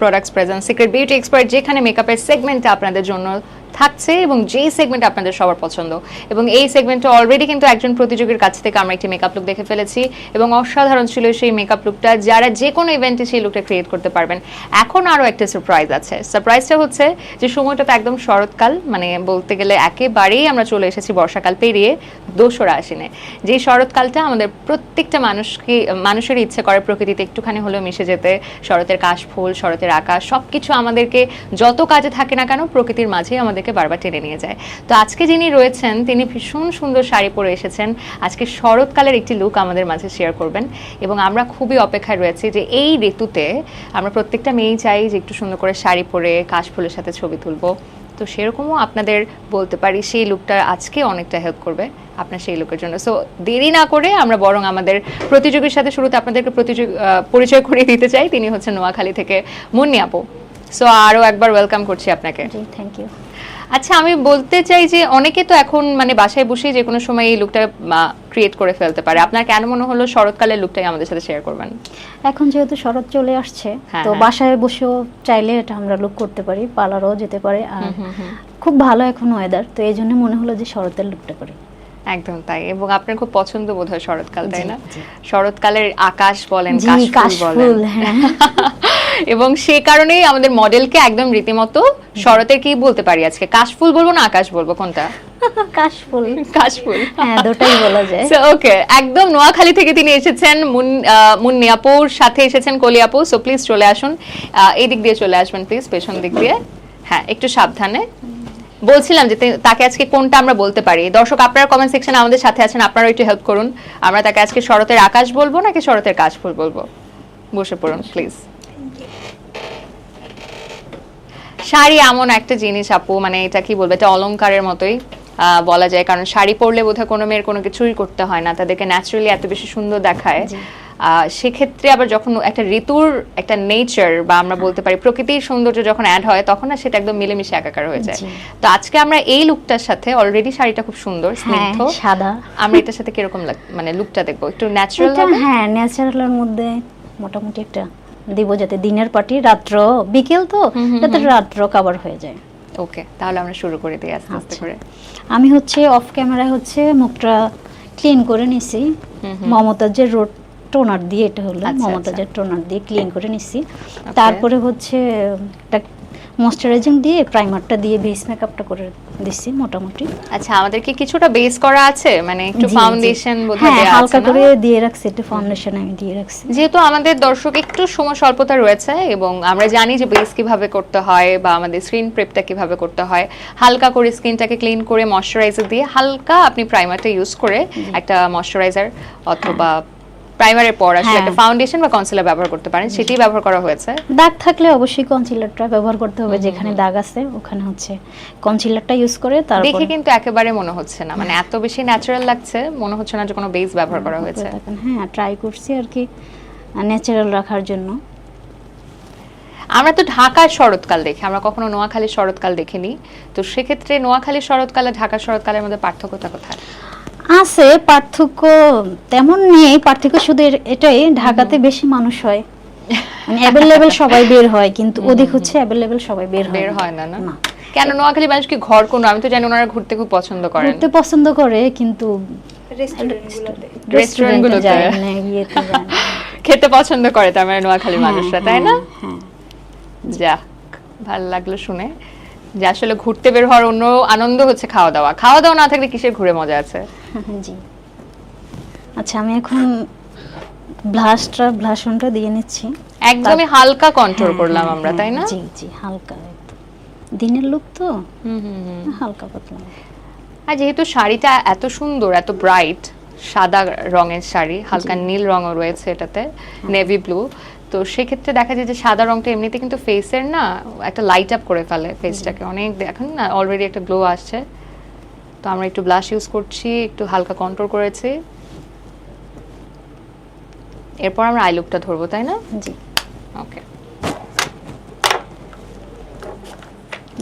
Products present secret beauty expert যেখানে মেকআপের সেগমেন্টটা আপনাদের জন্য থাকছে এবং যেই সেগমেন্ট আপনাদের সবার পছন্দ। এবং এই সেগমেন্টে অলরেডি কিন্তু একজন প্রতিযোগীর কাছ থেকে আমরা একটি মেকআপ লুক দেখে ফেলেছি এবং অসাধারণ ছিল সেই মেকআপ লুকটা যারা যে কোনো ইভেন্টে সেই লুকটা ক্রিয়েট করতে পারবেন। এখন আরও একটা সারপ্রাইজ আছে। সারপ্রাইজটা হচ্ছে যে সময়টা তো একদম শরৎকাল মানে বলতে গেলে একেবারেই আমরা চলে এসেছি বর্ষাকাল পেরিয়ে দোসরা আসিনে। যে শরৎকালটা আমাদের প্রত্যেকটা মানুষকে মানুষের ইচ্ছে করে প্রকৃতিতে একটুখানি হলেও মিশে যেতে। শরতের কাশফুল, শরতের আকাশ সব কিছু আমাদেরকে যত কাজে থাকে না কেন প্রকৃতির মাঝেই আমাদেরকে বারবার টেনে নিয়ে যায়। তো আজকে যিনি রয়েছেন, তিনি ভীষণ সুন্দর শাড়ি পরে এসেছেন। আজকে শরৎকালের একটি লুক আমাদের মাঝে শেয়ার করবেন এবং আমরা খুবই অপেক্ষায় রয়েছি যে এই ঋতুতে আমরা প্রত্যেকটা মেয়েই চাই যে একটু সুন্দর করে শাড়ি পরে কাশফুলের সাথে ছবি তুলবো। তো সেরকমও আপনাদের বলতে পারি সেই লুকটা আজকে অনেকটা হেল্প করবে আপনার সেই লুকের জন্য। সো দেরি না করে আমরা বরং আমাদের প্রতিযোগীর সাথে শুরুতে আপনাদেরকে প্রতিযোগী পরিচয় করিয়ে দিতে চাই। তিনি হচ্ছেন নোয়াখালী থেকে মুন্নি আপু। সো আরও একবার ওয়েলকাম করছি আপনাকে। থ্যাংক ইউ আচ্ছা আমি বলতে চাই যে অনেকে তো এখন মানে বাসায় বসেই যে কোনো সময় এই লুকটা ক্রিয়েট করে ফেলতে পারে। আপনার কেন মনে হলো শরৎকালের লুকটাই আমাদের সাথে শেয়ার করবেন? এখন যেহেতু শরৎ চলে আসছে হ্যাঁ, তো হ্যাঁ। বাসায় বসেও চাইলে এটা আমরা লুক করতে পারি পার্লারও যেতে পারে আর খুব ভালো এখন ওয়েদার তো এই জন্য মনে হলো যে শরতের লুকটা করি। একদম তাই এবং আপনার খুব পছন্দ বোধ হয় শরৎকাল তাই না? শরৎকালের আকাশ বলেন কাশফুল কাশফুল বলেন। হ্যাঁ। এবং সে কারণেই আমাদের মডেলকে একদম রীতিমতো শরতের কি বলতে পারি আজকে? কাশফুল বলব না আকাশ বলব? কোনটা? কাশফুল। কাশফুল। হ্যাঁ দুটাই বলা যায়। ওকে একদম নোয়াখালী থেকে তিনি এসেছেন মুন আহ, মুন্নি সাথে এসেছেন কলি আপু সো প্লিজ চলে আসুন। এই দিক দিয়ে চলে আসবেন প্লিজ পেছন দিক দিয়ে। হ্যাঁ একটু সাবধানে। বলছিলাম যে তাকে আজকে কোনটা আমরা বলতে পারি? দর্শক আপনারা কমেন্ট সেকশনে আমাদের সাথে আছেন আপনারা একটু হেল্প করুন। আমরা তাকে আজকে শরতের আকাশ বলব নাকি শরতের কাশফুল বলব? বসে পড়ুন প্লিজ শাড়ি এমন একটা জিনিস আপু মানে এটা কি বলব এটা অলংকারের মতোই বলা যায়। কারণ শাড়ি পরলে বোধহয় কোনো মেয়ের কোনো কিছুই করতে হয় না তাদেরকে ন্যাচারালি এত বেশি সুন্দর দেখায়। সেক্ষেত্রে আবার যখন একটা ঋতুর একটা নেচার বা আমরা বলতে পারি প্রকৃতির সৌন্দর্য যখন অ্যাড হয় তখন না সেটা একদম মিলেমিশে একাকার হয়ে যায়। তো আজকে আমরা এই লুকটার সাথে অলরেডি শাড়িটা খুব সুন্দর হ্যাঁ স্নিগ্ধ। সাদা। আমরা এটার সাথে কীরকম মানে লুকটা দেখব? একটু ন্যাচারাল হ্যাঁ ন্যাচারালের মধ্যে মোটামুটি একটা দিব যাতে দিনের পার্টি রাত্র বিকেল তো যাতে রাত্র কভার হয়ে যায়। ওকে তাহলে আমরা শুরু করে দিই আস্তে আস্তে আচ্ছা। করে। আমি হচ্ছে অফ ক্যামেরায় হচ্ছে মুখটা ক্লিন করে নিছি। যে রোড টোনার দিয়ে এটা হলো মমতা মমতাজের টোনার দিয়ে ক্লিন করে নিছি। তারপরে হচ্ছে একটা ময়শ্চারাইজিং দিয়ে প্রাইমারটা দিয়ে বেস মেকআপটা করে দিচ্ছি মোটামুটি। আচ্ছা আমাদের কি কিছুটা বেস করা আছে? মানে একটু। ফাউন্ডেশন বোধহয় হ্যাঁ হালকা করে দিয়ে রাখছি একটু ফাউন্ডেশন আমি দিয়ে রাখছি। যেহেতু আমাদের দর্শক একটু সময় স্বল্পতা রয়েছে এবং আমরা জানি যে বেস কীভাবে করতে হয় বা আমাদের স্ক্রিন প্রেপটা কীভাবে করতে হয় হালকা করে স্কিনটাকে ক্লিন করে ময়শ্চারাইজার দিয়ে হালকা আপনি প্রাইমারটা ইউজ করে একটা ময়শ্চারাইজার অথবা প্রাইমারের পর আসলে হ্যাঁ। একটা ফাউন্ডেশন বা কনসিলার ব্যবহার করতে পারেন সেটি ব্যবহার করা হয়েছে। দাগ থাকলে অবশ্যই কনসিলারটা ব্যবহার করতে হবে যেখানে দাগ আছে ওখানে হচ্ছে কনসিলারটা ইউজ করে তারপর দেখে কিন্তু একেবারে মনে হচ্ছে না মানে এত বেশি ন্যাচারাল লাগছে মনে হচ্ছে না যে কোনো বেস ব্যবহার করা হয়েছে। হ্যাঁ ট্রাই করছি আর কি ন্যাচারাল রাখার জন্য। আমরা তো ঢাকার শরৎকাল দেখি আমরা কখনো নোয়াখালীর শরৎকাল দেখিনি। তো সেক্ষেত্রে নোয়াখালীর শরৎকাল আর ঢাকার শরৎকালের মধ্যে পার্থক্যটা কোথায়? আছে পার্থক্য তেমন নেই। পার্থক্য শুধু এটাই ঢাকাতে বেশি মানুষ হয়। মানে অ্যাভেলেবেল সবাই বের হয় কিন্তু ওদিক হচ্ছে অ্যাভেলেবেল সবাই বের হয় বের হয় না না? কেন? নোয়াখালী মানুষ কি ঘর কোনো? আমি তো জানি ওনারা ঘুরতে খুব পছন্দ করেন। ঘুরতে পছন্দ করে কিন্তু রেস্টুরেন্টগুলোতে। খেতে পছন্দ করে তার মানে নোয়াখালী হ্যাঁ, মানুষরা তাই না? হ্যাঁ, যাক ভালো লাগল শুনে। যে আসলে ঘুরতে বের হওয়ার অন্য আনন্দ হচ্ছে খাওয়া দাওয়া খাওয়া দাওয়া না থাকলে কিসের ঘুরে মজা আছে? জি। আচ্ছা আমি এখন ব্লাশটা ব্লাশনটা দিয়ে নিচ্ছি। একদমই হালকা কন্ট্রোল হ্যাঁ, করলাম হ্যাঁ, আমরা তাই না? জি জি হালকা দিনের লুক তো? হুম হুম হুম। হালকা পাতলা। আর যেহেতু শাড়িটা এত সুন্দর এত ব্রাইট সাদা রঙের শাড়ি হালকা নীল রঙও রয়েছে এটাতে নেভি ব্লু তো সেক্ষেত্রে দেখা যায় যে সাদা রংটা এমনিতে কিন্তু ফেসের না একটা লাইট আপ করে ফেলে ফেসটাকে অনেক দেখেন না অলরেডি একটা গ্লো আসছে। তো আমরা একটু ব্লাশ ইউজ করছি একটু হালকা কন্ট্রোল করেছি। এরপর আমরা আই লুকটা ধরবো তাই না? জি। ওকে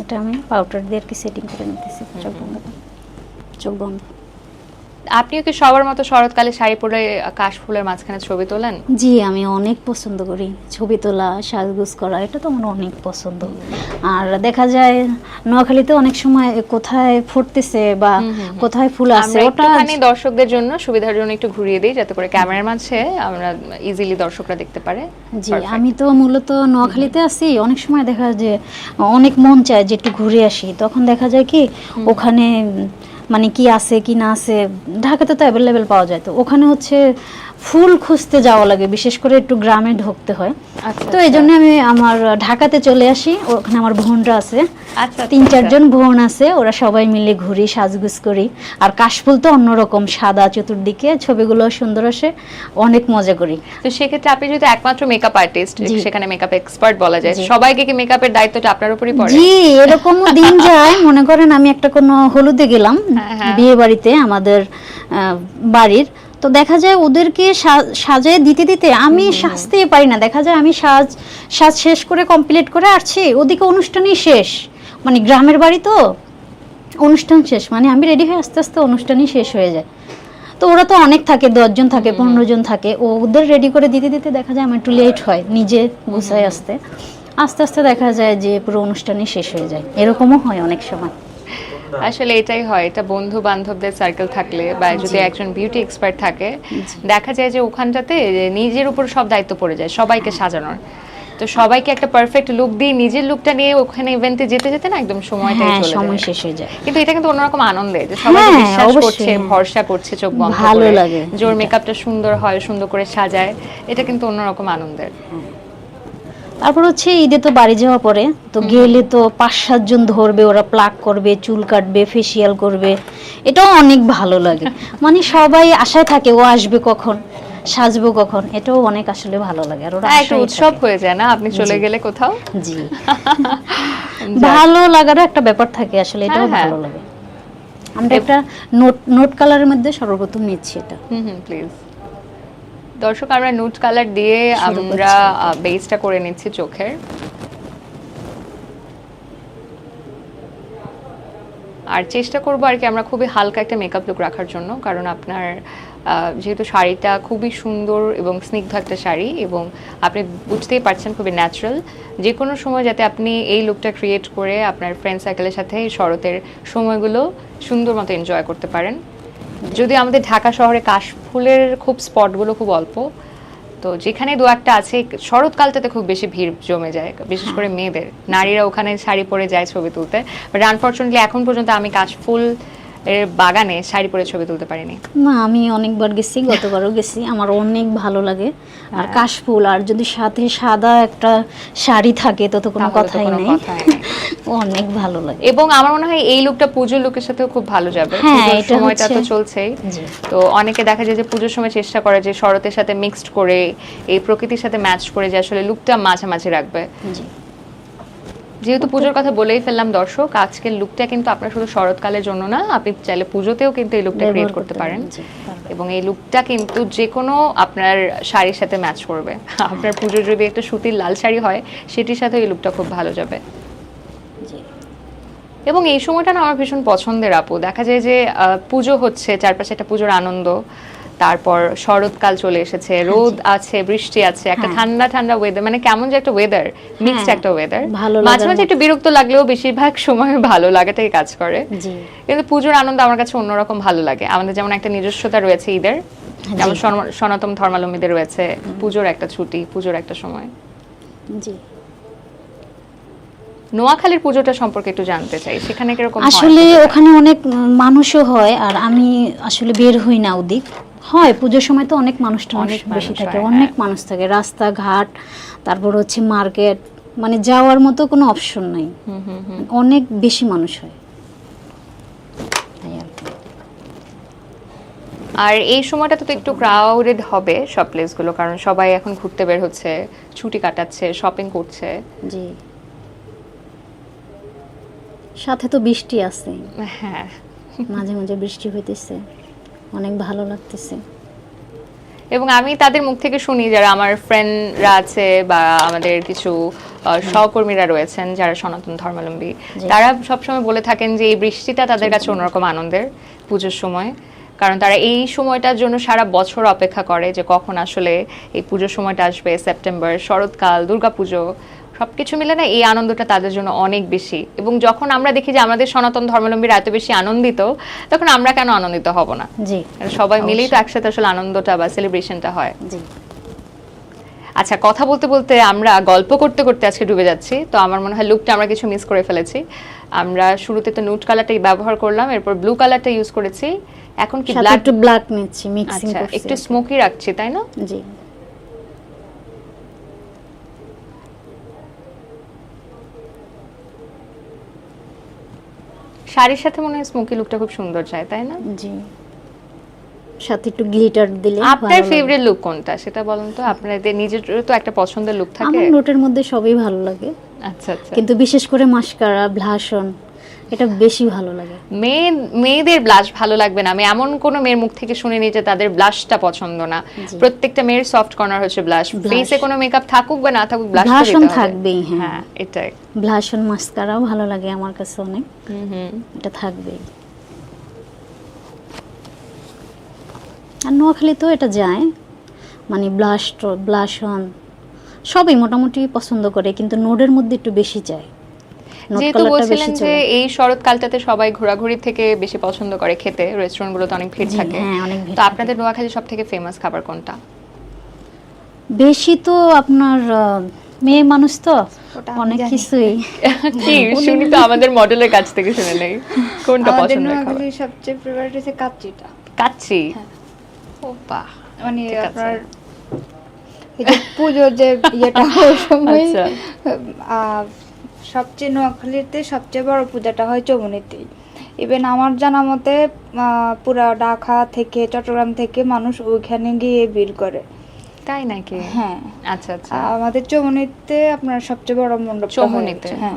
এটা আমি পাউডার দিয়ে আর কি সেটিং করে নিতেছি চোখ বন্ধ। চোখ বন্ধ। আপনিও কি সবার মতো শরৎকালে শাড়ি পরে কাশ ফুলের মাঝখানে ছবি তোলেন? জি আমি অনেক পছন্দ করি। ছবি তোলা সাজগোজ করা এটা তো আমার অনেক পছন্দ। আর দেখা যায় নোয়াখালীতে অনেক সময় কোথায় ফুটতেছে বা কোথায় ফুল আছে ওটা একটুখানি দর্শকদের জন্য সুবিধার জন্য একটু ঘুরিয়ে দিই যাতে করে ক্যামেরার মাঝে আমরা ইজিলি দর্শকরা দেখতে পারে। জি আমি তো মূলত নোয়াখালীতে আছি। অনেক সময় দেখা যায় যে অনেক মন চায় যে একটু ঘুরে আসি। তখন দেখা যায় কি ওখানে মানে কি আছে কি না আছে ঢাকাতে তো অ্যাভেলেবেল পাওয়া যায়। তো ওখানে হচ্ছে ফুল খুঁজতে যাওয়া লাগে বিশেষ করে একটু গ্রামে ঢুকতে হয়। আচ্ছা, তো এই জন্য আমি আমার ঢাকাতে চলে আসি ওখানে আমার বোনরা আছে। আচ্ছা তিন আচ্ছা, চারজন বোন আছে ওরা সবাই মিলে ঘুরি সাজগুজ করি। আর কাশফুল তো অন্যরকম সাদা চতুর্দিকে ছবিগুলো সুন্দর আসে অনেক মজা করি। তো সেক্ষেত্রে আপনি যেহেতু একমাত্র মেকআপ আর্টিস্ট সেখানে মেকআপ এক্সপার্ট বলা যায় সবাইকে কি মেকআপের দায়িত্বটা আপনার উপরই পড়ে? জি এরকমও দিন যায়। মনে করেন আমি একটা কোনো হলুদে গেলাম হ্যাঁ, হ্যাঁ। বিয়ে বাড়িতে আমাদের বাড়ির তো দেখা যায় ওদেরকে সাজিয়ে দিতে দিতে আমি সাজতেই পারি না। দেখা যায় আমি সাজ সাজ শেষ করে কমপ্লিট করে আসছি ওদিকে অনুষ্ঠানই শেষ। মানে গ্রামের বাড়ি তো অনুষ্ঠান শেষ। মানে আমি রেডি হয়ে আস্তে আস্তে অনুষ্ঠানই শেষ হয়ে যায়। তো ওরা তো অনেক থাকে দশজন থাকে পনেরো জন থাকে। ও ওদের রেডি করে দিতে দিতে দেখা যায় আমার একটু লেট হয় নিজে গুছায় আসতে। আস্তে আস্তে দেখা যায় যে পুরো অনুষ্ঠানই শেষ হয়ে যায়। এরকমও হয় অনেক সময়। আসলে এটাই হয় এটা বন্ধু বান্ধবদের সার্কেল থাকলে বা যদি একজন বিউটি এক্সপার্ট থাকে দেখা যায় যে ওখানটাতে নিজের উপর সব দায়িত্ব পড়ে যায় সবাইকে সাজানোর। তো সবাইকে একটা পারফেক্ট লুক দিয়ে নিজের লুকটা নিয়ে ওখানে ইভেন্টে যেতে যেতে না একদম সময়টাই হ্যাঁ চলে সময় শেষ হয়ে যায়। কিন্তু এটা কিন্তু অন্যরকম আনন্দে যে সবাই হ্যাঁ, বিশ্বাস করছে ভরসা করছে চোখ বন্ধ ভালো লাগে। জোর মেকআপটা সুন্দর হয় সুন্দর করে সাজায় এটা কিন্তু অন্যরকম আনন্দের। তারপর হচ্ছে ঈদে তো বাড়ি যাওয়া পরে তো গেলে তো পাঁচ সাতজন ধরবে ওরা প্লাক করবে চুল কাটবে ফেসিয়াল করবে। এটাও অনেক ভালো লাগে। মানে সবাই আশায় থাকে ও আসবে কখন? সাজবো কখন? এটাও অনেক আসলে ভালো লাগে আর ওরা হ্যাঁ, একটা উৎসব হয়ে যায় না? আপনি চলে গেলে কোথাও? জি। ভালো লাগারও একটা ব্যাপার থাকে আসলে এটাও হ্যাঁ, হ্যাঁ। ভালো লাগে। আমরা একটা নোট নোট কালারের মধ্যে সর্বপ্রথম নিচ্ছি এটা। হুম হুম প্লিজ দর্শক আমরা নুট কালার দিয়ে আমরা বেসটা করে নিচ্ছি চোখের। আর চেষ্টা করব আর কি আমরা খুবই হালকা একটা মেকআপ লুক রাখার জন্য কারণ আপনার যেহেতু শাড়িটা খুবই সুন্দর এবং স্নিগ্ধ একটা শাড়ি এবং আপনি বুঝতেই পারছেন খুবই ন্যাচারাল যে কোনো সময় যাতে আপনি এই লুকটা ক্রিয়েট করে আপনার ফ্রেন্ড সার্কেলের সাথে শরতের সময়গুলো সুন্দর মতো এনজয় করতে পারেন। যদি আমাদের ঢাকা শহরে কাশফুলের খুব স্পটগুলো খুব অল্প, তো যেখানে দু একটা আছে, শরৎকালটাতে খুব বেশি ভিড় জমে যায়, বিশেষ করে মেয়েদের। নারীরা ওখানে শাড়ি পরে যায় ছবি তুলতে। বাট আনফর্চুনেটলি এখন পর্যন্ত আমি কাশফুল এর বাগানে শাড়ি পরে ছবি তুলতে পারিনি। না আমি অনেকবার গেছি গতবারও গেছি। আমার অনেক ভালো লাগে। হ্যাঁ। আর কাশফুল আর যদি সাথে সাদা একটা শাড়ি থাকে তো তো কোনো কথাই নেই। অনেক ভালো লাগে। এবং আমার মনে হয় এই লুকটা পুজোর লুকের সাথেও খুব ভালো যাবে। হ্যাঁ, সময়টা তো চলছেই। তো অনেকে দেখা যায় যে পুজোর সময় চেষ্টা করে যে শরতের সাথে মিক্সড করে এই প্রকৃতির সাথে ম্যাচ করে যে আসলে লুকটা মাঝামাঝি রাখবে। জি। যেহেতু পুজোর কথা বলেই ফেললাম দর্শক আজকের লুকটা কিন্তু আপনার শুধু শরৎকালের জন্য না আপনি চাইলে পুজোতেও কিন্তু এই লুকটা ক্রিয়েট করতে পারেন। এবং এই লুকটা কিন্তু যে কোনো আপনার শাড়ির সাথে ম্যাচ করবে। আপনার পুজোর যদি একটা সুতির লাল শাড়ি হয় সেটির সাথে এই লুকটা খুব ভালো যাবে। জি। এবং এই সময়টা না আমার ভীষণ পছন্দের আপু। দেখা যায় যে আহ, পুজো হচ্ছে চারপাশে একটা পুজোর আনন্দ। তারপর শরৎকাল চলে এসেছে রোদ আছে বৃষ্টি আছে একটা হ্যাঁ। ঠান্ডা ঠান্ডা ওয়েদার মানে কেমন যে একটা ওয়েদার মিক্সড হ্যাঁ, একটা ওয়েদার মাঝে মাঝে একটু বিরক্ত লাগলেও বেশিরভাগ সময় ভালো লাগাটাই কাজ করে। কিন্তু পুজোর আনন্দ আমার কাছে অন্যরকম ভালো লাগে। আমাদের যেমন একটা নিজস্বতা রয়েছে ঈদের যেমন সনাতন ধর্মালম্বীদের রয়েছে পুজোর একটা ছুটি পুজোর একটা সময়। জি। নোয়াখালীর পুজোটা সম্পর্কে একটু জানতে চাই সেখানে কীরকম আসলে ওখানে অনেক মানুষও হয় আর আমি আসলে বের হই না ওদিক। হয় পুজোর সময় তো অনেক মানুষ অনেক বেশি থাকে অনেক হ্যাঁ। মানুষ থাকে। রাস্তাঘাট তারপর হচ্ছে মার্কেট মানে যাওয়ার মতো কোনো অপশন নাই। অনেক বেশি মানুষ হয়। আর এই সময়টাতে তো একটু ক্রাউডেড হবে সব প্লেসগুলো কারণ সবাই এখন ঘুরতে বের হচ্ছে ছুটি কাটাচ্ছে শপিং করছে। জি। সাথে তো বৃষ্টি আছে। হ্যাঁ। মাঝে মাঝে বৃষ্টি হইতেছে। অনেক ভালো লাগতেছে। এবং আমি তাদের মুখ থেকে শুনি যারা আমার ফ্রেন্ডরা আছে বা আমাদের কিছু সহকর্মীরা রয়েছেন যারা সনাতন ধর্মাবলম্বী। তারা সবসময় বলে থাকেন যে এই বৃষ্টিটা তাদের কাছে অন্যরকম আনন্দের পুজোর সময়। কারণ তারা এই সময়টার জন্য সারা বছর অপেক্ষা করে যে কখন আসলে এই পুজোর সময়টা আসবে সেপ্টেম্বর শরৎকাল দুর্গাপুজো। সবকিছু মিলে না এই আনন্দটা তাদের জন্য অনেক বেশি। এবং যখন আমরা দেখি যে আমাদের সনাতন ধর্মাবলম্বীরা এত বেশি আনন্দিত তখন আমরা কেন আনন্দিত হব না? জি। সবাই মিলেই তো একসাথে আসলে আনন্দটা বা সেলিব্রেশনটা হয়। জি। আচ্ছা কথা বলতে বলতে আমরা গল্প করতে করতে আজকে ডুবে যাচ্ছি তো আমার মনে হয় লুকটা আমরা কিছু মিস করে ফেলেছি। আমরা শুরুতে তো নুট কালারটাই ব্যবহার করলাম এরপর ব্লু কালারটা ইউজ করেছি। এখন কি ব্ল্যাক একটু ব্ল্যাক নিচ্ছি মিক্সিং আচ্ছা করছি একটু স্মোকি রাখছি তাই না? জি। শাড়ির সাথে মনে হয় স্মোকি লুকটা খুব সুন্দর যায় তাই না? জি। সাথে একটু গ্লিটার দিলে আপনার ফেভারিট লুক কোনটা? সেটা বলুন তো আপনাদের নিজের তো একটা পছন্দের লুক থাকে। আমার নোটের মধ্যে সবই ভালো লাগে। আচ্ছা আচ্ছা। কিন্তু বিশেষ করে মাস্কারা ব্লাশন এটা বেশি ভালো লাগে। মেয়ে মেয়েদের ব্লাশ ভালো লাগবে না। আমি এমন কোনো মেয়ের মুখ থেকে শুনিনি যে তাদের ব্লাশটা পছন্দ না। প্রত্যেকটা মেয়ের সফট কর্নার হচ্ছে ব্লাশ। ফেসে কোনো মেকআপ থাকুক বা না থাকুক ব্লাশ Blush-on থাকবেই, হ্যাঁ। হ্যাঁ এটাই। ব্লাশন মাস্কারাও ভালো লাগে আমার কাছে অনেক। হুম হুম। এটা থাকবেই। আর নোয়াখালী তো এটা যায়। মানে ব্লাশ ব্লাশন সবই মোটামুটি পছন্দ করে কিন্তু নোডের মধ্যে একটু বেশি চায় নোট যেহেতু বলছিলেন বেশি যে এই শরৎকালটাতে সবাই ঘোরাঘুরি থেকে বেশি পছন্দ করে খেতে। রেস্টুরেন্টগুলোতে অনেক ভিড় থাকে। হ্যাঁ, অনেক ভিড় তো আপনাদের নোয়াখালী সব থেকে ফেমাস খাবার কোনটা? বেশি তো আপনার মেয়ে মানুষ তো অনেক কিছুই। কি শুনি তো আমাদের মডেলের কাছ থেকে শুনে নেই। কোনটা আমাদের খাবার? নোয়াখালীর সবচেয়ে ফেভারিট হচ্ছে কাচ্চিটা। কাচ্চি? হ্যাঁ। ও বাহ মানে আপনার এই যে পুজোর যে ইয়েটা সময় আচ্ছা। আহ, সবচেয়ে নোয়াখালীতে সবচেয়ে বড় পূজাটা হয় চৌমুনিতেই ইভেন আমার জানা মতে পুরা ঢাকা থেকে চট্টগ্রাম থেকে মানুষ ওইখানে গিয়ে বিল করে। তাই নাকি? হ্যাঁ। আচ্ছা আচ্ছা। আমাদের চৌমুনিতে আপনার সবচেয়ে বড় মণ্ডপ চৌমুনিতে হ্যাঁ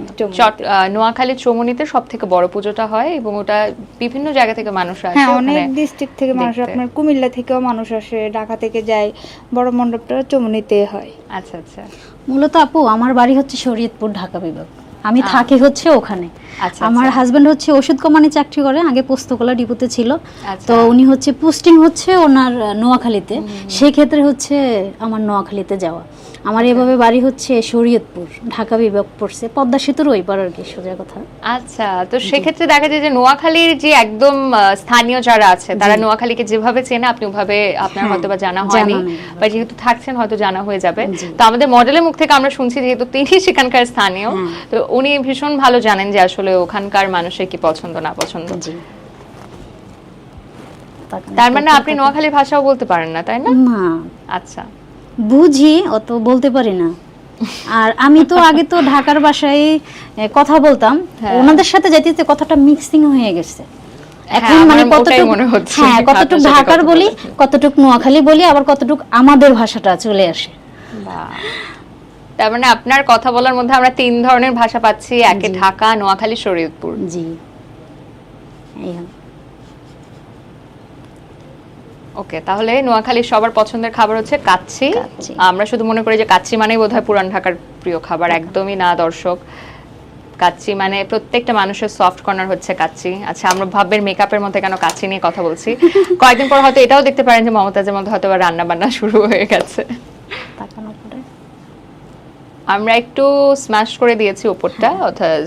নোয়াখালীর চৌমুনিতে সব থেকে বড় পুজোটা হয় এবং ওটা বিভিন্ন জায়গা থেকে মানুষ আসে হ্যাঁ অনেক ডিস্ট্রিক্ট থেকে মানুষ আপনার কুমিল্লা থেকেও মানুষ আসে ঢাকা থেকে যায়। বড় মণ্ডপটা চৌমুনিতে হয়। আচ্ছা আচ্ছা। মূলত আপু আমার বাড়ি হচ্ছে শরীয়তপুর ঢাকা বিভাগ। আমি থাকি হচ্ছে ওখানে। আচ্ছা, আমার হাজব্যান্ড হাজবেন্ড হচ্ছে ওষুধ কোম্পানি চাকরি করে আগে পোস্তকলা ডিপোতে ছিল। আচ্ছা। তো উনি হচ্ছে পোস্টিং হচ্ছে ওনার নোয়াখালীতে। সেক্ষেত্রে হচ্ছে আমার নোয়াখালীতে যাওয়া। আমার এভাবে বাড়ি হচ্ছে শরীয়তপুর ঢাকা বিভাগ পড়ছে। পদ্মা সেতুর ওই পার আর কি সোজা কথা। আচ্ছা তো সেক্ষেত্রে দেখা যায় যে নোয়াখালীর যে একদম স্থানীয় যারা আছে তারা নোয়াখালীকে যেভাবে চেনে আপনি ওভাবে আপনার হ্যাঁ, হয়তো বা জানা হয়নি। বা যেহেতু থাকছেন হয়তো জানা হয়ে যাবে। তো আমাদের মডেলের মুখ থেকে আমরা শুনছি যেহেতু তিনি সেখানকার স্থানীয় হ্যাঁ। তো উনি ভীষণ ভালো জানেন যে আসলে ওখানকার মানুষের কি পছন্দ না পছন্দ। তার মানে আপনি নোয়াখালী ভাষাও বলতে পারেন না তাই না। আচ্ছা। বুঝি অত বলতে পারি না। আর আমি তো আগে তো ঢাকার বাসায় কথা বলতাম। হ্যাঁ। ওনাদের সাথে যাইতে কথাটা মিক্সিং হয়ে গেছে। এখন হ্যাঁ, মানে কতটুক মনে হচ্ছে। হ্যাঁ কতটুক ঢাকার বলি। কতটুক নোয়াখালী বলি আবার কতটুক আমাদের ভাষাটা চলে আসে। তার মানে আপনার কথা বলার মধ্যে আমরা তিন ধরনের ভাষা পাচ্ছি। একে ঢাকা নোয়াখালী শরীয়তপুর। জি। এই। ওকে তাহলে নোয়াখালীর সবার পছন্দের খাবার হচ্ছে কাচ্চি। আমরা শুধু মনে করি যে কাচ্চি মানেই বোধহয় পুরান ঢাকার প্রিয় খাবার একদমই না দর্শক। কাচ্চি মানে প্রত্যেকটা মানুষের সফট কর্নার হচ্ছে কাচ্চি। আচ্ছা আমরা ভাববেন মেকআপের মধ্যে কেন কাচ্চি নিয়ে কথা বলছি? কয়েকদিন পর হয়তো এটাও দেখতে পারেন যে মমতাজের মধ্যে হয়তো রান্না বান্না শুরু হয়ে গেছে। তাকানো পরে আমরা একটু স্ম্যাশ করে দিয়েছি ওপরটা অর্থাৎ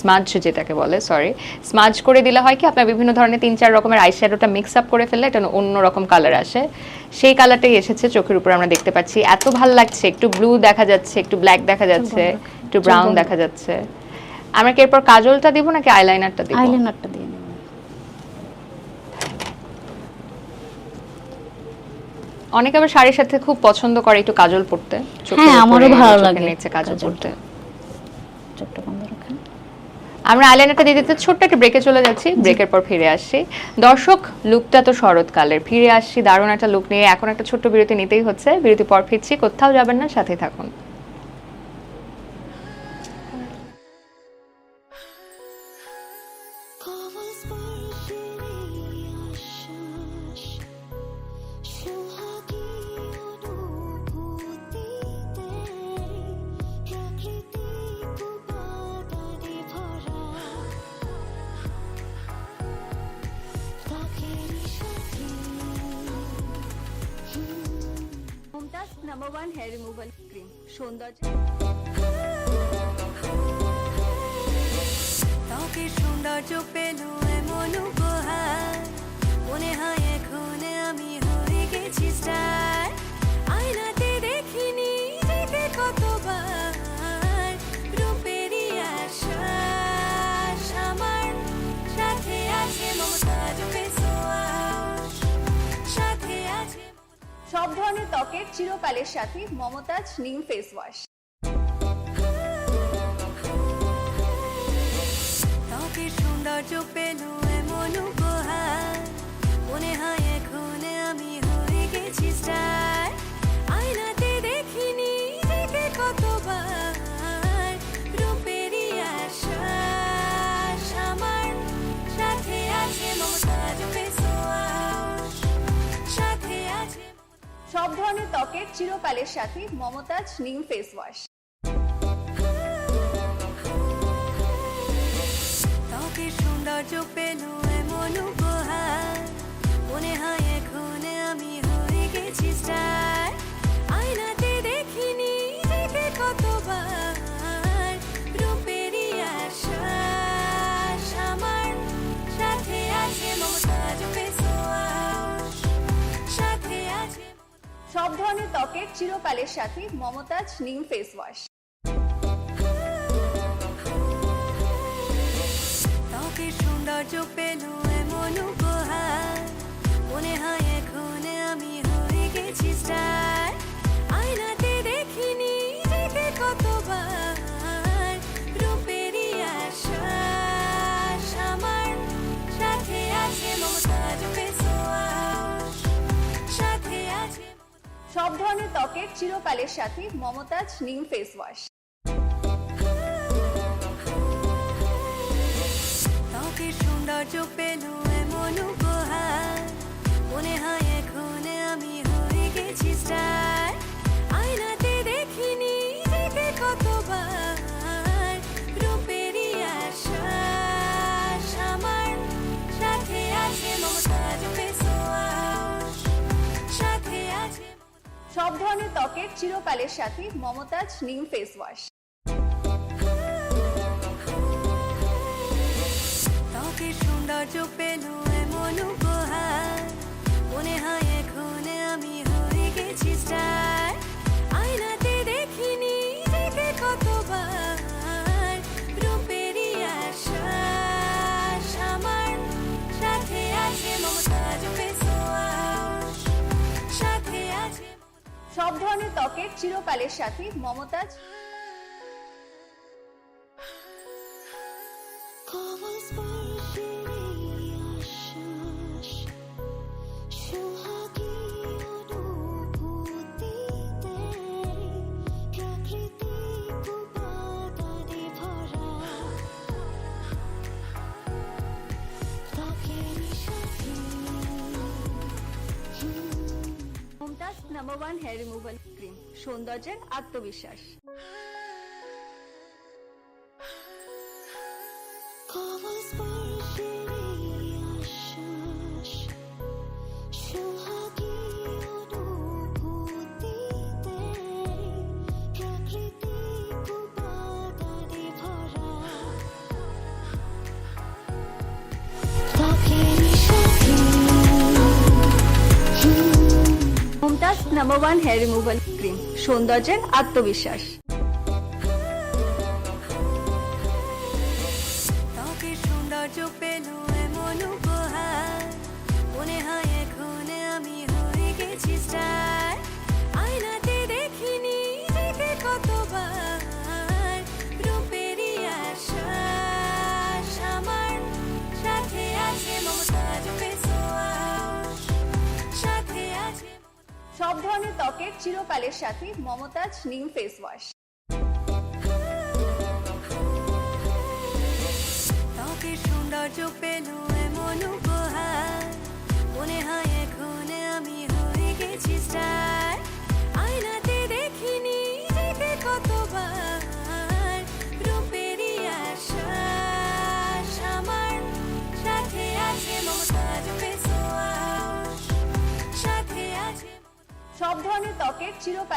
স্মাজ যেটাকে বলে সরি স্মাজ করে দিলে হয় কি আপনার বিভিন্ন ধরনের তিন চার রকমের আই শ্যাডোটা মিক্স আপ করে ফেললে এটা অন্য রকম কালার আসে। সেই কালারটাই এসেছে চোখের উপর আমরা দেখতে পাচ্ছি। এত ভালো লাগছে একটু ব্লু দেখা যাচ্ছে একটু ব্ল্যাক দেখা যাচ্ছে একটু ব্রাউন দেখা যাচ্ছে। আমরা কি এরপর কাজলটা দিব নাকি আইলাইনারটা দিব? আইলাইনারটা দিয়ে নেব অনেকে আবার শাড়ির সাথে খুব পছন্দ করে একটু কাজল পরতে। হ্যাঁ, আমারও ভালো লাগে নিচে কাজল পড়তে চোখটা বন্ধ রাখেন। আমরা আইলাইনারটা দিয়ে দিতে ছোট্ট একটা ব্রেকে চলে যাচ্ছি। ব্রেকের পর ফিরে আসছি দর্শক লুকটা তো শরৎকালের। ফিরে আসছি দারুণ একটা লুক নিয়ে। এখন একটা ছোট্ট বিরতি নিতেই হচ্ছে। বিরতি পর ফিরছি কোথাও যাবেন না সাথে থাকুন। ত্বকের সাথে মমতাজ নিউ ফেস ওয়াশ। সৌন্দর্য পেল ধরনের ত্বকের চিরকালের সাথে মমতাজ নিউ ফেস ওয়াশ। ত্বকের সৌন্দর্য পেল এমন উপহার। মনে হয় এখন আমি হয়ে গেছি স্টার সব ধরনের ত্বকের চিরকালের সাথে মমতাজ নিউ ফেস ওয়াশ। ত্বকের সৌন্দর্য পেল এমন উপহার। মনে হয় এখন আমি হয়ে গেছি স্টার সব ধরনের ত্বকের চিরকালের সাথে মমতাজ নিউ ফেস ওয়াশ। ত্বকের সৌন্দর্য পেল এমন উপহার। মনে হয় এখন আমি হয়ে গেছি স্টার সব ধরনের ত্বকের চিরকালের সাথে মমতাজ নিউ ফেস ওয়াশ। ত্বকের সৌন্দর্য পেল এমন উপহার। মনে হয় এখন আমি হয়ে গেছি স্টার সব ধরনের ত্বকের চিরকালের সাথে মমতাজ রিমুভাল ক্রিম সৌন্দর্যের আত্মবিশ্বাস। Mumtaz number one hair removal cream সৌন্দর্যের আত্মবিশ্বাস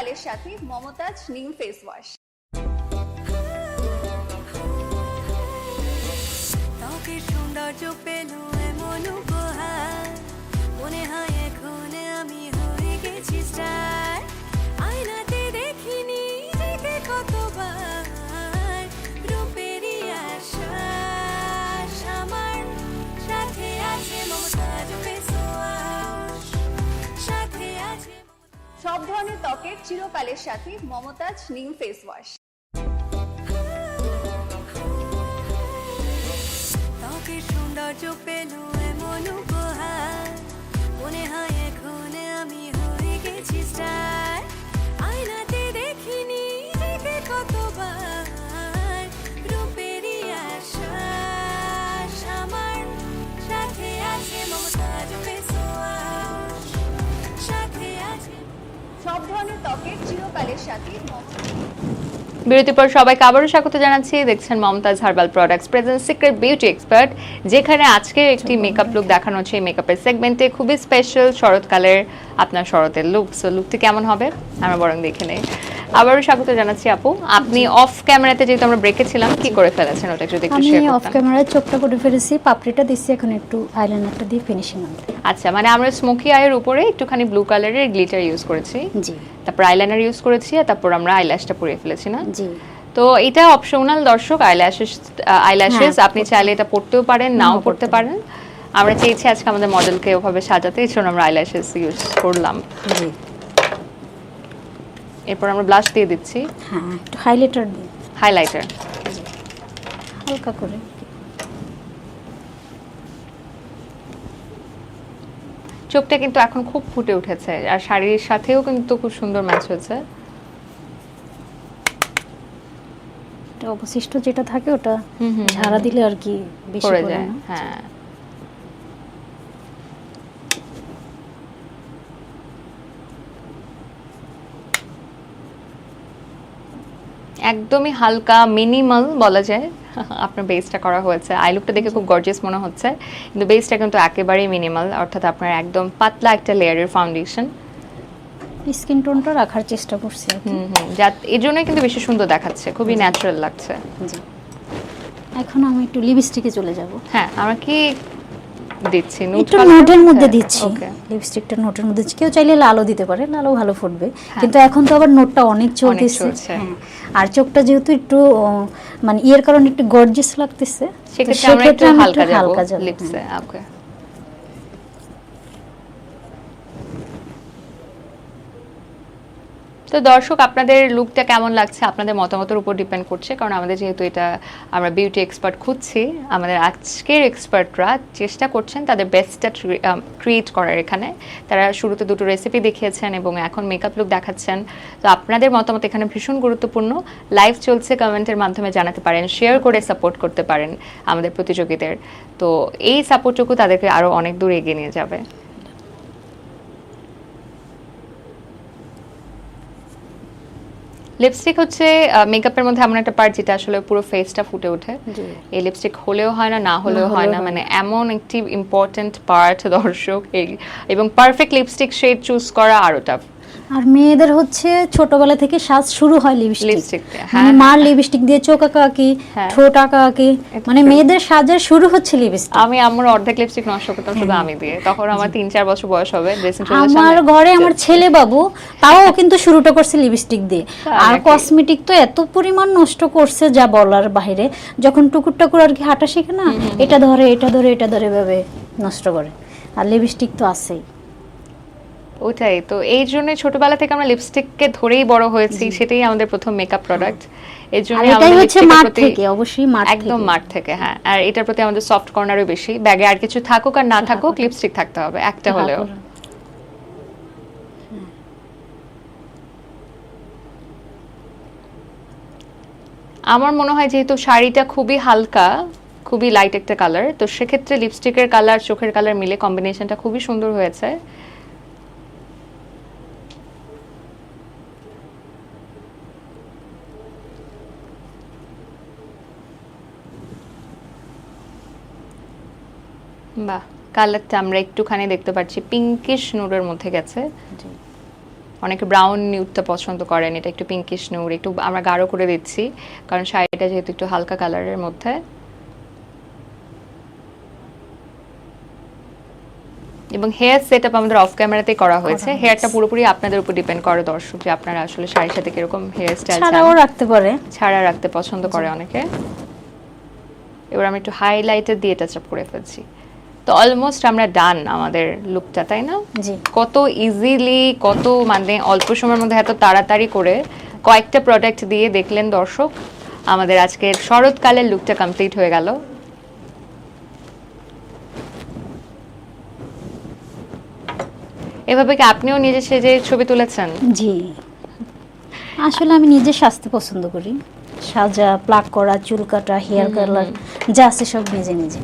চিরকালের সাথে মমতাজ নিউ ফেস ওয়াশ। ত্বকের সৌন্দর্য ধরনের ত্বকের চিরকালের সাথে মমতাজ নিউ ফেস ওয়াশ। ত্বকের সৌন্দর্য পেল এমন বিরতির পর সবাইকে আবারও স্বাগত জানাচ্ছি। দেখছেন Mumtaz herbal products present secret beauty expert যেখানে আজকে একটি মেকআপ লুক দেখানো হচ্ছে এই মেকআপের সেগমেন্টে খুবই স্পেশাল শরৎকালের আপনার শরতের লুক সো লুকটি কেমন হবে? আমরা বরং দেখে নেই। আবারও স্বাগত জানাচ্ছি আপু। আপনি অফ ক্যামেরাতে যেহেতু আমরা ব্রেকে ছিলাম কি করে ফেলেছেন ওটা যদি একটু আমি অফ ক্যামেরায় চোখটা করে ফেলেছি পাপড়িটা দিচ্ছি এখন একটু আইলাইনারটা দিয়ে ফিনিশিং আনতে। আচ্ছা মানে আমরা স্মোকি আয়ের উপরে একটুখানি ব্লু কালারের গ্লিটার ইউজ করেছি। জি। তারপর আইলাইনার ইউজ করেছি আর তারপর আমরা আইল্যাশটা পরিয়ে ফেলেছি না? জি। তো এটা অপশনাল দর্শক আইল্যাশেস আইল্যাশেস হ্যাঁ, আপনি চাইলে এটা পড়তেও পারেন নাও নাও পড়তে পড়তে পারেন। আমরা চেয়েছি আজকে আমাদের মডেলকে ওভাবে সাজাতে এই জন্য আমরা আইল্যাশেস ইউজ করলাম। জি। এরপর আমরা ব্লাশ দিয়ে দিচ্ছি। হ্যাঁ একটু হাইলাইটার দিই হাইলাইটার হালকা করে। চোখটা কিন্তু এখন খুব ফুটে উঠেছে আর শাড়ির সাথেও কিন্তু খুব সুন্দর ম্যাচ হয়েছে। এটা অবশিষ্ট যেটা থাকে ওটা ঝাড়া দিলে আর কি বেশি পড়ে যায় হ্যাঁ। একদমই হালকা মিনিমাল বলা যায়। আপনার বেসটা করা হয়েছে। আই লুকটা দেখে খুব গর্জিয়াস মনে হচ্ছে। কিন্তু বেসটা কিন্তু একেবারেই মিনিমাল অর্থাৎ আপনার একদম পাতলা একটা লেয়ারের ফাউন্ডেশন স্কিন টোনটা রাখার চেষ্টা করছি হুম হুম যা এই জন্যই কিন্তু বেশি সুন্দর দেখাচ্ছে। খুবই ন্যাচারাল লাগছে। জি। এখন আমি একটু লিপস্টিকে চলে যাব। হ্যাঁ আমরা কি দিচ্ছি একটু নোটের মধ্যে দিচ্ছি। Okay. লিপস্টিকটা নোটের মধ্যে দিচ্ছি। কেউ চাইলে লালও দিতে পারে লালও ভালো ফুটবে। কিন্তু এখন তো আবার নোটটা অনেক চলতেছে। হ্যাঁ। আর চোখটা যেহেতু একটু মানে ইয়ের কারণে একটু গর্জিয়াস লাগতেছে সেক্ষেত্রে আমরা একটু হালকা যাব লিপসে হ্যাঁ। ওকে তো দর্শক, আপনাদের লুকটা কেমন লাগছে? আপনাদের মতামতের উপর ডিপেন্ড করছে, কারণ আমাদের যেহেতু এটা আমরা বিউটি এক্সপার্ট খুঁজছি, আমাদের আজকের এক্সপার্টরা চেষ্টা করছেন তাদের বেস্টটা ক্রিয়েট করার এখানে। তারা শুরুতে দুটো রেসিপি দেখিয়েছেন এবং এখন মেকআপ লুক দেখাচ্ছেন। তো আপনাদের মতামত এখানে ভীষণ গুরুত্বপূর্ণ। লাইভ চলছে কমেন্টের মাধ্যমে জানাতে পারেন শেয়ার করে সাপোর্ট করতে পারেন আমাদের প্রতিযোগীদের। তো এই সাপোর্টটুকু তাদেরকে আরও অনেক দূর এগিয়ে নিয়ে যাবে। লিপস্টিক হচ্ছে মেকআপের মধ্যে এমন একটা পার্ট যেটা আসলে পুরো ফেসটা ফুটে ওঠে। এই লিপস্টিক হলেও হয় না না হলেও হয় না। মানে এমন একটি ইম্পর্টেন্ট পার্ট দর্শক এই এবং পারফেক্ট লিপস্টিক শেড চুজ করা আরও টাফ আর মেয়েদের হচ্ছে ছোটবেলা থেকে সাজ শুরু হয় লিপস্টিক মানে হ্যাঁ, মার লিপস্টিক দিয়ে চোখ আঁকা আঁকি হ্যাঁ। ঠোঁট আঁকা আঁকি। মানে মেয়েদের সাজের শুরু হচ্ছে লিপস্টিক আমি আমার অর্ধেক লিপস্টিক নষ্ট করতাম শুধু আমি দিয়ে। তখন আমার তিন চার বছর বয়স হবে ড্রেসিং আমার ঘরে আমার ছেলে বাবু তাও কিন্তু শুরুটা করছে লিপস্টিক দিয়ে। আর কসমেটিক তো এত পরিমাণ নষ্ট করছে যা বলার বাইরে। যখন টুকুর টাকুর আর কি হাঁটা শিখে না এটা ধরে এটা ধরে এটা ধরে ভাবে নষ্ট করে। আর লিপস্টিক তো আছেই। ওটাই। তো এই জন্য ছোটবেলা থেকে আমরা লিপস্টিককে ধরেই বড় হয়েছি সেটাই আমাদের প্রথম মেকআপ প্রোডাক্টের জন্য এটাই হচ্ছে মাঠ থেকে অবশ্যই মাঠ একদম। মাঠ থেকে হ্যাঁ। আর এটার প্রতি আমাদের সফট কর্নারও বেশি। ব্যাগে আর কিছু থাকুক আর না থাকুক। লিপস্টিক থাকতে হবে একটা হলেও। আমার মনে হয় যেহেতু শাড়িটা খুবই হালকা খুবই লাইট একটা কালার তো সেক্ষেত্রে লিপস্টিকের কালার চোখের কালার মিলে কম্বিনেশনটা খুবই সুন্দর হয়েছে। বাহ কালারটা আমরা একটুখানি দেখতে পাচ্ছি পিঙ্কিশ নুডের মধ্যে গেছে। অনেকে ব্রাউন নিউডটা পছন্দ করেন এটা একটু পিঙ্কিশ নিউড একটু আমরা গাঢ় করে দিচ্ছি কারণ শাড়িটা যেহেতু একটু হালকা কালারের মধ্যে। এবং হেয়ার সেট আপ আমাদের অফ ক্যামেরাতেই করা হয়েছে। হেয়ারটা পুরোপুরি আপনাদের উপর ডিপেন্ড করে দর্শক যে আপনারা আসলে শাড়ির সাথে কীরকম হেয়ার স্টাইল ছাড়াও রাখতে পারে। ছাড়া রাখতে পছন্দ করে অনেকে। এবার আমি একটু হাইলাইটার দিয়ে টাচ আপ করে ফেলছি। তো অলমোস্ট আমরা ডান আমাদের লুকটা তাই না? কত ইজিলি কত মানে অল্প সময়ের মধ্যে এত তাড়াতাড়ি করে কয়েকটা প্রোডাক্ট দিয়ে দেখলেন দর্শক আমাদের আজকের শরৎকালের লুকটা কমপ্লিট হয়ে গেল। এভাবে কি আপনিও নিজে সেজে ছবি তুলেছেন? জি। আসলে আমি নিজে সাজতে পছন্দ করি। সাজা প্লাক করা চুল কাটা হেয়ার কালার যা আছে সব নিজে নিজে।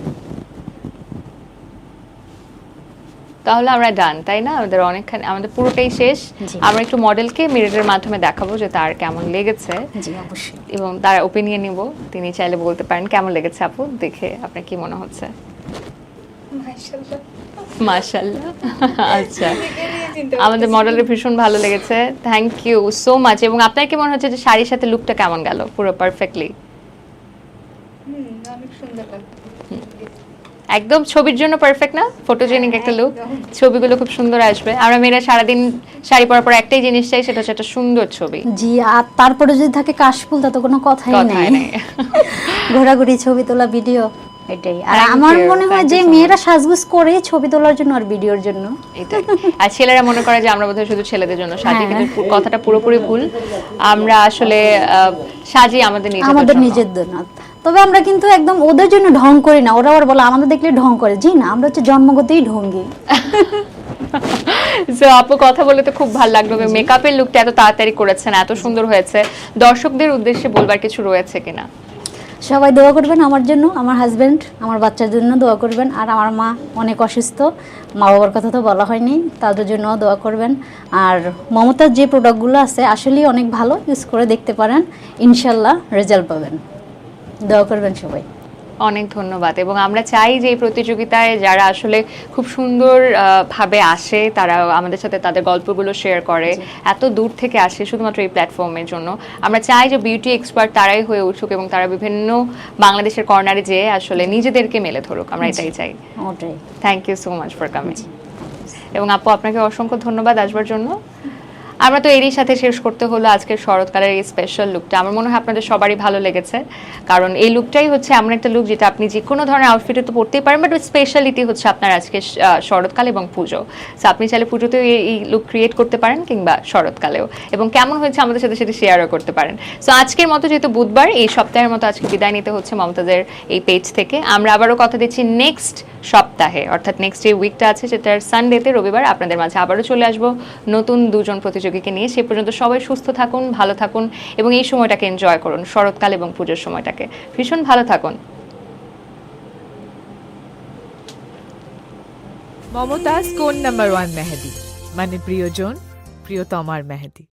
তাহলে আমরা ডান তাই না? আমাদের অনেকখানি আমাদের পুরোটাই শেষ। আমরা একটু মডেলকে মিররের মাধ্যমে দেখাবো যে তার কেমন লেগেছে। জি অবশ্যই। এবং তার ওপিনিয়ন নিব। তিনি চাইলে বলতে পারেন কেমন লেগেছে আপু? দেখে আপনার কি মনে হচ্ছে? মাশাল্লাহ আচ্ছা। আমাদের। মডেলের ভীষণ ভালো লেগেছে। থ্যাংক ইউ সো মাচ এবং আপনার কি মনে হচ্ছে যে শাড়ির সাথে লুকটা কেমন গেল? পুরো পারফেক্টলি অনেক সুন্দর লাগছে একদম ছবির জন্য পারফেক্ট না? ফটোজেনিক একটা লুক ছবিগুলো খুব সুন্দর আসবে। আমরা মেয়েরা সারাদিন শাড়ি পরার পর একটাই জিনিস চাই সেটা হচ্ছে একটা সুন্দর ছবি। জি আর তারপরে যদি থাকে কাশফুল তা তো কোনো কথাই নেই। ঘোরাঘুরি ছবি তোলা ভিডিও এটাই। আর আমার মনে হয় যে মেয়েরা সাজগুজ করে ছবি তোলার জন্য আর ভিডিওর জন্য। এটাই। আর ছেলেরা মনে করে যে আমরা বোধহয় শুধু ছেলেদের জন্য। সাজি হ্যাঁ। কিন্তু কথাটা পুরোপুরি ভুল। আমরা আসলে সাজি আমাদের নিজেদের আমাদের তবে আমরা কিন্তু একদম ওদের জন্য ঢং করি না। ওরা আবার বলে আমাদের দেখলে ঢং করে। জি না আমরা হচ্ছে জন্মগতই ঢঙ্গি। সো আপু কথা বলে তো খুব ভালো লাগল। মেকআপের লুকটা এত তাড়াতাড়ি করেছেন এত সুন্দর হয়েছে। দর্শকদের উদ্দেশ্যে বলবার কিছু রয়েছে কিনা? সবাই দোয়া করবেন আমার জন্য, আমার হাজব্যান্ড আমার বাচ্চার জন্য দোয়া করবেন। আর আমার মা অনেক অসুস্থ, মা বাবার কথা তো বলা হয়নি, তাদের জন্য দোয়া করবেন। আর মমতার যে প্রোডাক্টগুলো আছে, আসলেই অনেক ভালো ইউজ করে দেখতে পারেন, ইনশাল্লাহ রেজাল্ট পাবেন। দোয়া করবেন সবাই। অনেক ধন্যবাদ। এবং আমরা চাই যে এই প্রতিযোগিতায় যারা আসলে খুব সুন্দর ভাবে আসে তারা আমাদের সাথে তাদের গল্পগুলো শেয়ার করে এত দূর থেকে আসে শুধুমাত্র এই প্ল্যাটফর্মের জন্য। আমরা চাই যে বিউটি এক্সপার্ট তারাই হয়ে উঠুক এবং তারা বিভিন্ন বাংলাদেশের কর্নারে যেয়ে আসলে নিজেদেরকে মেলে ধরুক। আমরা এটাই চাই। Thank you so much for coming এবং আপু আপনাকে অসংখ্য ধন্যবাদ আসবার জন্য। আমরা তো এরই সাথে শেষ করতে হলো আজকের শরৎকালের এই স্পেশাল লুকটা আমার মনে হয় আপনাদের সবারই ভালো লেগেছে। কারণ এই লুকটাই হচ্ছে এমন একটা লুক যেটা আপনি যে কোনো ধরনের আউটফিটে তো পরতেই পারেন বাট স্পেশালিটি হচ্ছে আপনার আজকে শরৎকাল এবং পুজো। সো আপনি চাইলে পুজোতেও এই- লুক ক্রিয়েট করতে পারেন কিংবা শরৎকালেও। এবং কেমন হয়েছে আমাদের সাথে সাথে শেয়ারও করতে পারেন। সো আজকের মতো যেহেতু বুধবার, এই সপ্তাহের মতো আজকে বিদায় নিতে হচ্ছে মমতাজের এই পেজ থেকে। আমরা আবারও কথা দিচ্ছি নেক্সট সপ্তাহে, অর্থাৎ নেক্সট যে উইকটা আছে, সেটার সানডেতে রবিবার আপনাদের মাঝে আবারও চলে আসব। নতুন দুজন প্রতিযোগীকে নিয়ে সে পর্যন্ত সবাই সুস্থ থাকুন, ভালো থাকুন এবং এই সময়টাকে এনজয় করুন, শরৎকাল এবং পুজোর সময়টাকে। ভীষণ ভালো থাকুন। মমতাজ কোন নাম্বার ওয়ান মেহেদি? মানে প্রিয়জন, প্রিয়তমার মেহেদি।